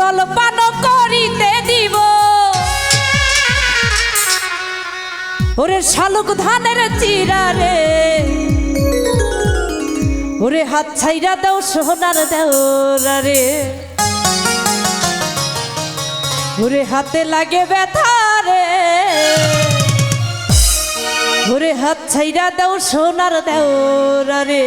জলপান করিতে দিব। ওরে শালুক ধানের চিরা রে। ওরে হাত ছাইরা দাও সোনার দেওরা রে। ওরে হাতে লাগে ব্যথা রে। ওরে হাত ছাইরা দাও সোনার দেওরা রে।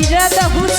কইরা দহুস